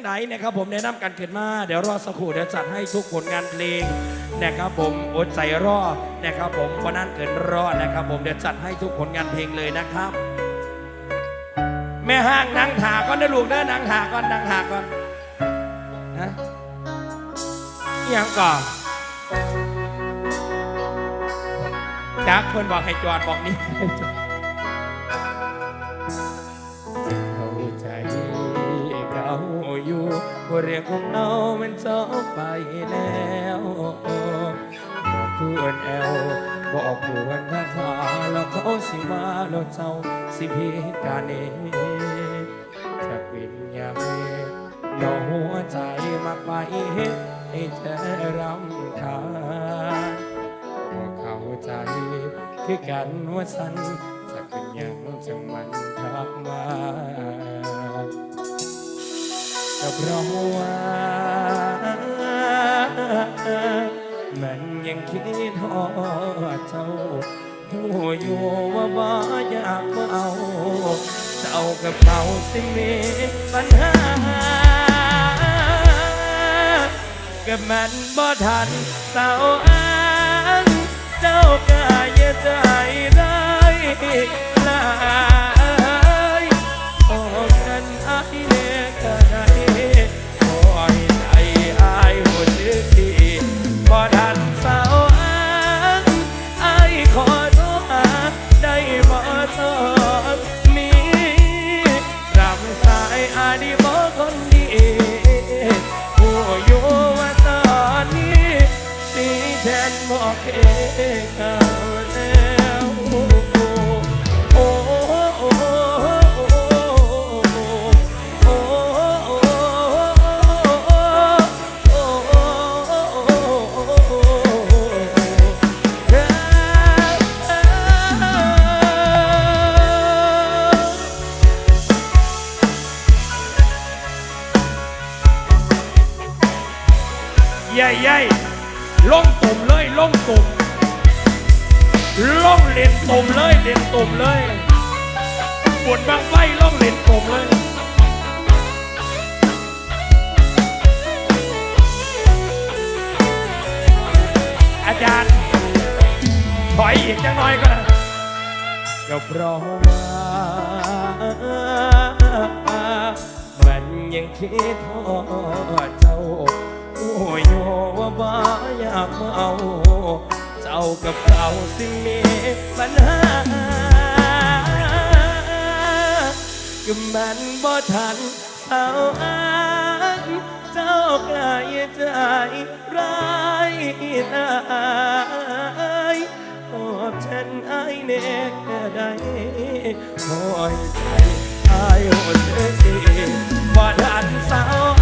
งไหนนะครับผมแนะนำกันขึ้นมา เดี๋ยวรอสักครู่เดี๋ยวจัดให้ทุกผลงานเพลงนะครับผมอดใจรอนะครับผมวันนั้นเกินรอนะครับ ผมเดี๋ยวจัดให้ทุกผลงานเพลงเลยนะครับ แม่ห้างนางถาก่อนนะลูกเด้อนางถาก่อนนางถาก่อนนะยังก่อนจักเพิ่นบอกให้จอดบอกนี้ ว่าเรื่องของเรามันจบไปแล้วบอกควรแอลบอกควรนาทาแล้วเขาสิมาแล้วเจ้าสิพิการเองจะเป็นยางไรน้อหัวใจมากไปเฮ็ดให้เธอรำคาญว่าเข้าใจคือกันว่าสันจะเป็นอย่างจังมันทักมา เพราะว่ามันยังคิดทอดเจ้าหูอยู่ว่าบ่อยากมาเอา เจ้ากับเขาสิมีปัญหาก็มันบ่ทันสาวอ้างเจ้าก็ย่าใจร้ายลา ญ่ใหญ่ๆลงตุ่มเลยลงตุ่มล่องเล่นตุ่มเลยเล่นตุ่มเลยปวดบางไฟล่องเล่นตุ่มเลยอาจารย์ถอยอีกจังน่อยก็ได้ก็เพราะว่ามันยังคิดทอดเจ้า โอ้ยโยว่าบ้าอยากเอาเจ้ากับเขาสิมีปัญหาก็มันบ่ทันสาวอ้างเจ้ากายใจร้ายนายตอบฉันไอเน่ก็ได้คอยใจไอ้ายหัวเสียดีบ่ทันสาว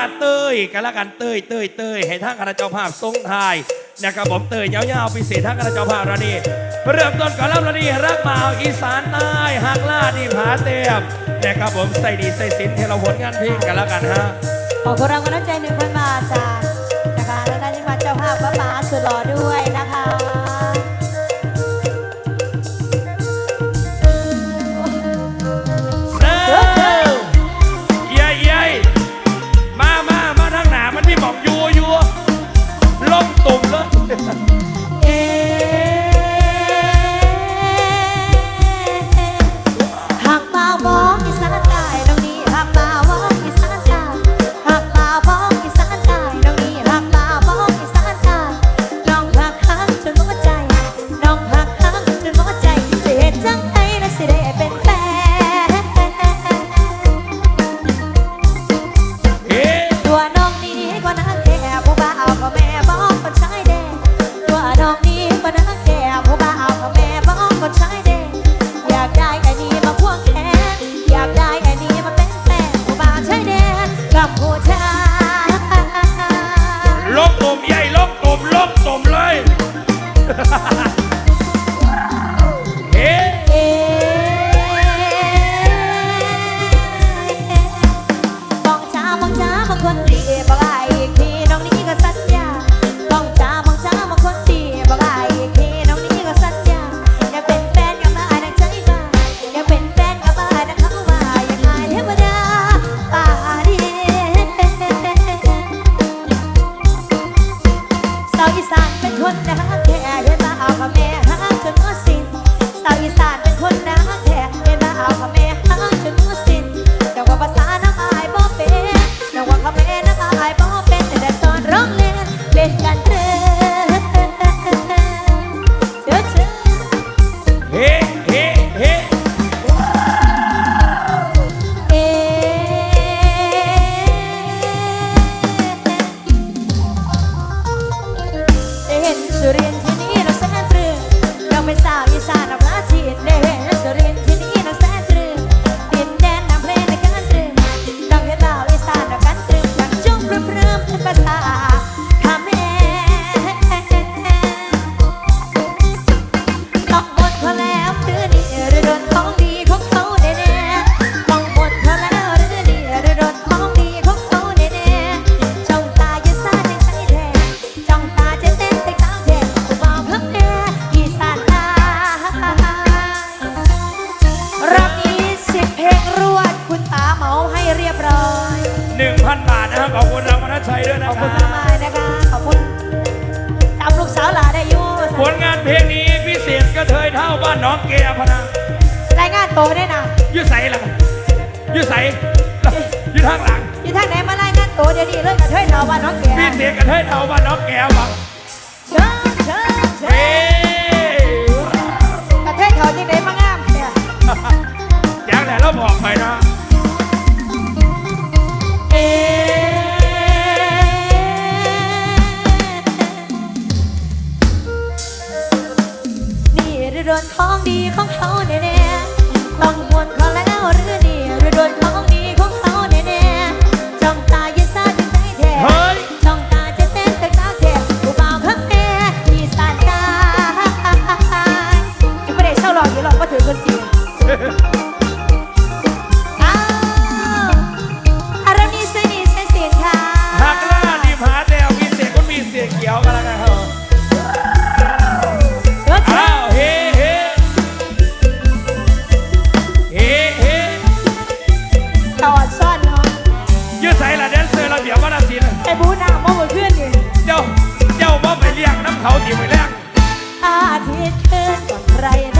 าเต้ยกันละกันเต้ยเต้ยเต้ยให้ทางคณะเจ้าภาพทรงทายนะครับผมเต้ยยาวๆพิเศษทางคณะเจ้าภาพระนี่เริ่มต้นก่อนรับระนี่รักบ่าวอีสานใต้หักล่าดีผาเตียมนะครับผมใส่ดีใส่สินเทเราผลงานเพลงกันละกันฮะขอบคุณรางวัลน้ำใจหนึ่งพันบาทจากนะคะและนายจังหวัดเจ้าภาพพระมหาสุดหล่อ ยบร้อย1,000 บาทนะครับขอบคุณรางวัลชัยด้วยนะครับขอบคุณมากบ มายนะคะ ขอบคุณจำลูกสาวหลานอายุผลงานเพลงนี้พิเศษก็เทยเท่าบ้านน้องเกียพนังรายงานโตได้นะอยืดใสหลังอยืดใสอยืดทางหลังยู่ทางไหนมารายงานโตเดี๋ยวนี้เลยกกัเทยเราบ้านน้องแก่พิเศษกระเทยเท่าบ้านน้องเกียบังเชิญเชิญเชิเฮ้กับเธอเขาที่ไหนมางามเนี่ยอยากแหนเราบอกไปนะ นี่เรือนทองดีของเขาแน่ๆต้องควนเขาแล้วหรือ อาทิตย์เชิญก่อนใครนะ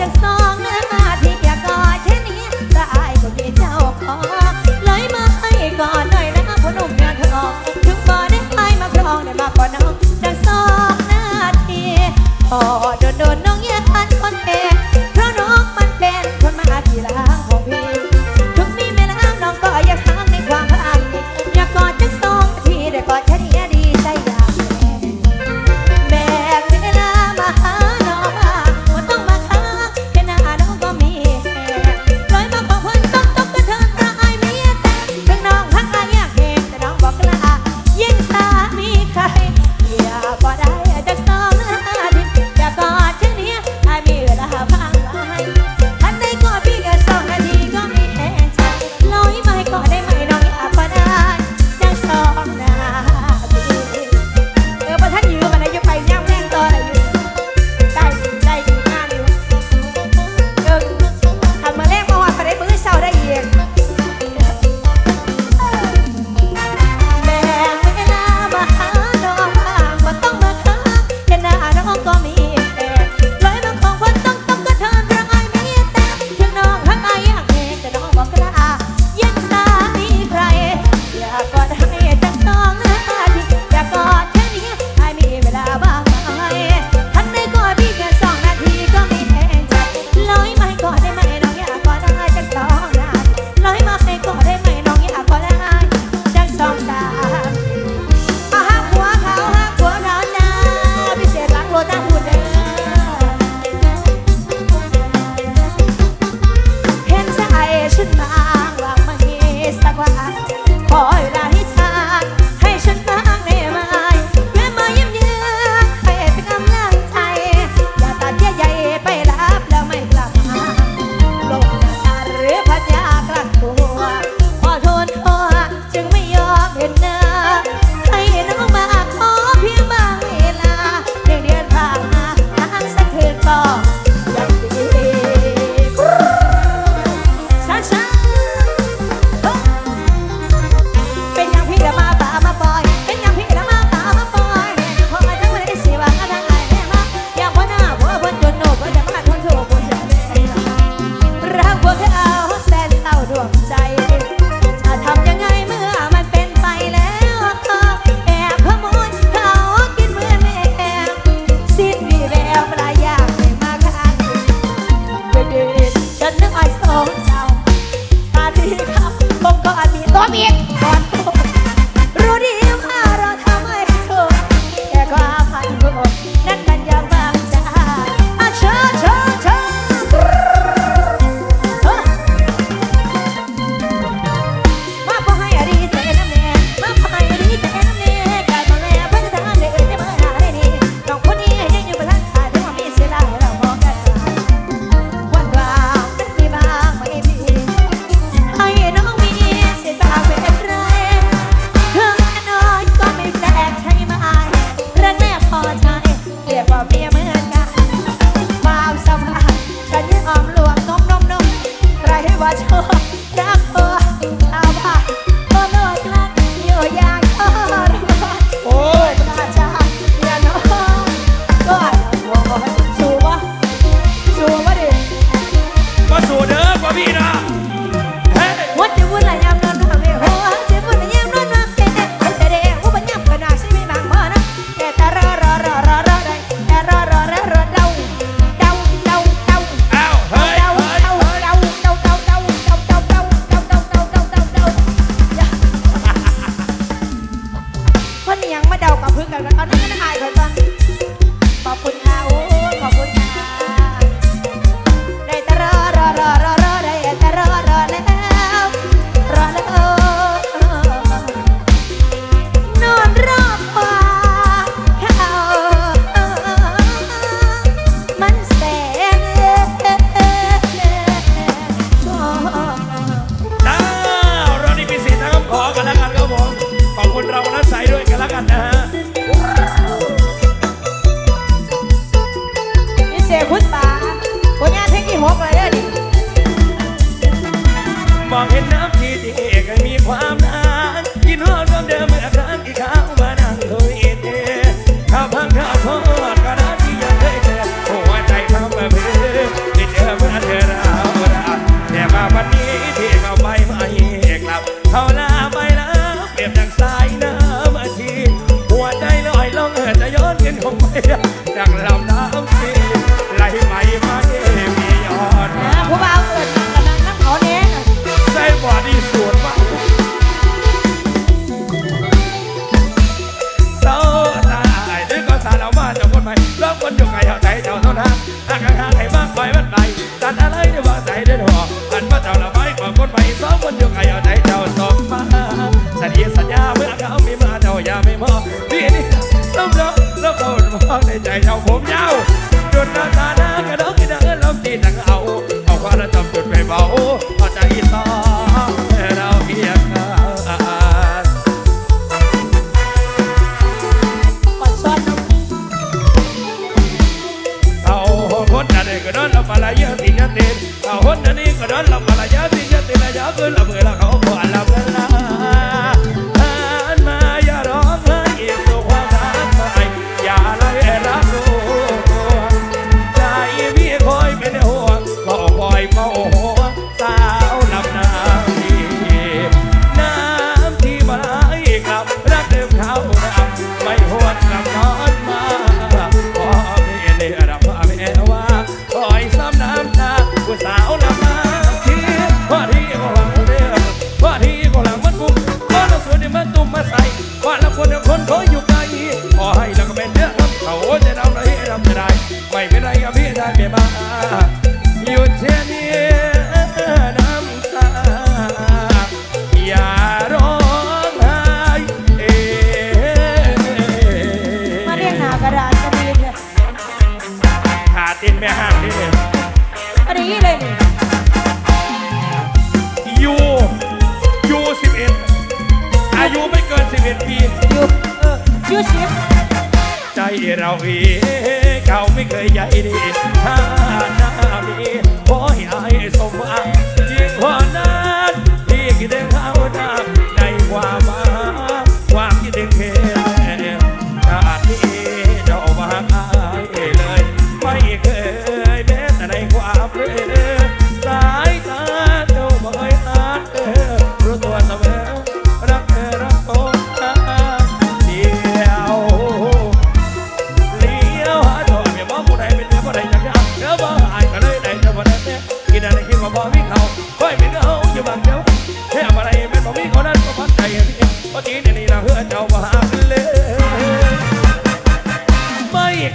จากสองเนื้าทีอยากกอดเช่นี้ตายก็มีเจ้าขอเลยมาให้กอดหน่อยนะพ่อหนุ่มงานทอถึงบ่ได้ไปมาครองได้มาก่าน้องจากสองนาทีอโดโดน I'm Sabbath. เบา เคยใหญ่ดีถ้า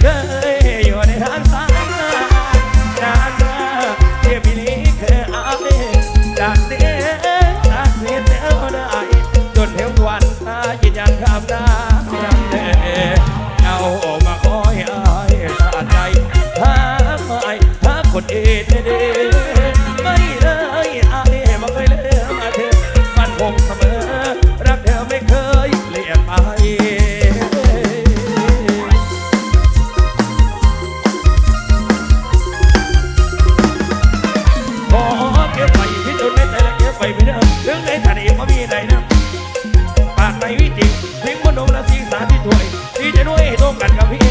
girl. ด้วยดีใจด้วยให้ตรงกันกับพี่